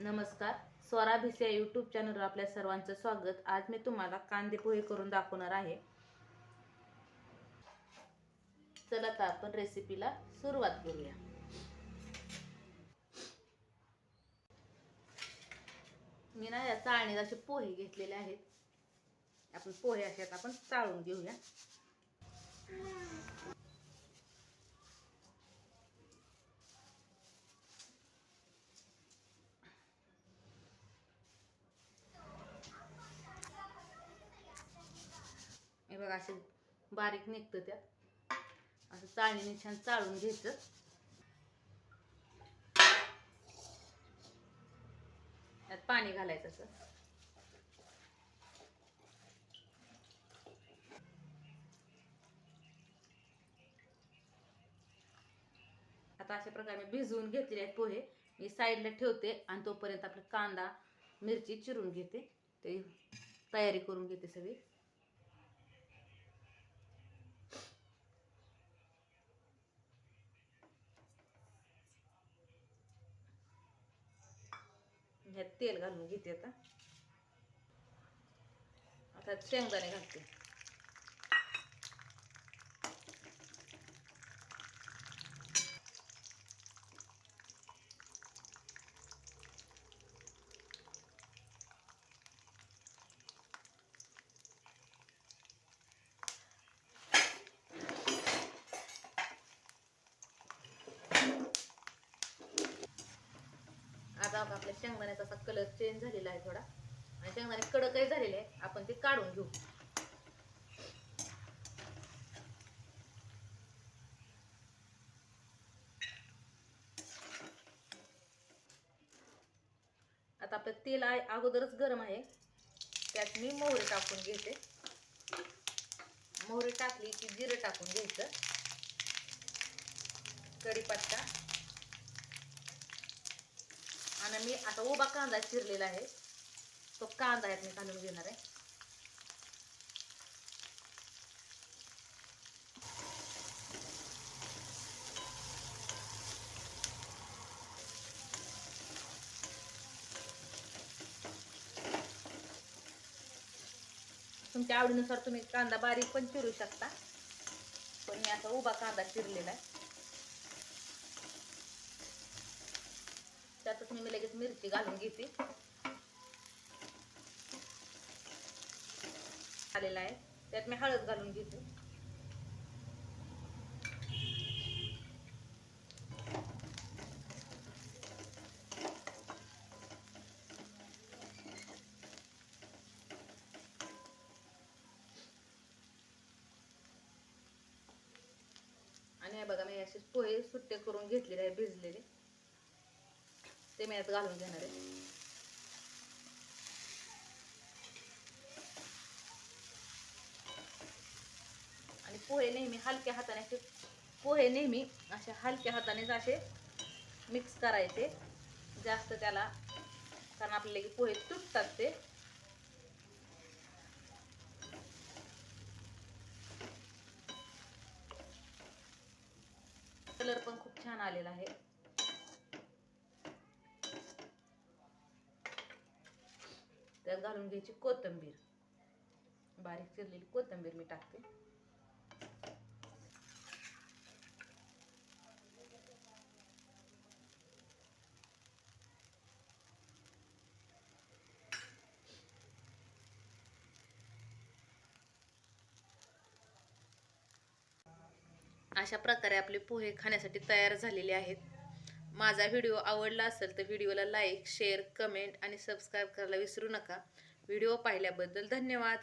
नमस्कार. स्वरा भिसे यूट्यूब चॅनलवर आपल्या सर्वांचं स्वागत. आज मी तुम्हाला कांदे पोहे करून दाखवणार आहे. चला तर आपण रेसिपीला सुरुवात करूया. मी ना या चाळणीत असे पोहे घेतलेले आहेत. आपण पोहे असे आपण चाळून घेऊया. असे बारीक निघतं त्यात. असं चाळणीने छान चाळून घ्यायचं. त्यात पाणी घालायचं असं. आता अशा प्रकारे मी भिजवून घेतलेले आहेत पोहे. मी साईडला ठेवते आणि तोपर्यंत आपला कांदा मिरची चिरून घेते. ते तयारी करून घेते सगळी. ह्यात तेल घालून घेते आता. आता शेंगदाणे घालते. आता आपल्या शेंगदाण्याचा असा कलर चेंज झालेला आहे थोडा. आणि शेंगदाणे कडकही झालेले आहे आपण ते काढून घेऊ. आता आपलं तेल अगोदरच गरम आहे. त्यात मी मोहरी टाकून घेते. मोहरी टाकली की जिरं टाकून घ्यायचं. कढीपत्ता. आणि मी आता उभा कांदा चिरलेला आहे. तो कांदा यात मी घालून घेणार आहे. तुमच्या आवडीनुसार तुम्ही कांदा बारीक पण चिरू शकता. पण मी असा उभा कांदा चिरलेला आहे. त्यातच मी लगेच मिरची घालून घेते. आलेला आहे. त्यात मी हळद घालून घेते. आणि बघा मी असे पोहे सुट्टे करून घेतलेले आहे भिजलेले. ते मी यात घालून घेणार आहे. आणि पोहे नेहमी हलक्या हाताने असे पोहे नेहमी असे हलक्या हातानेच असे मिक्स करायचे जास्त त्याला कारण आपल्याला की पोहे तुटतात ते. कलर पण खूप छान आलेला आहे. त्यात घालून घ्यायची कोथिंबीर. बारीक चिरलेली कोथिंबीर मी टाकते. अशा प्रकारे आपले पोहे खाण्यासाठी तयार झालेले आहेत. माझा व्हिडिओ आवडला असेल तर व्हिडिओला लाईक शेअर कमेंट आणि सबस्क्राईब करायला विसरू नका. व्हिडिओ पाहिल्याबद्दल धन्यवाद.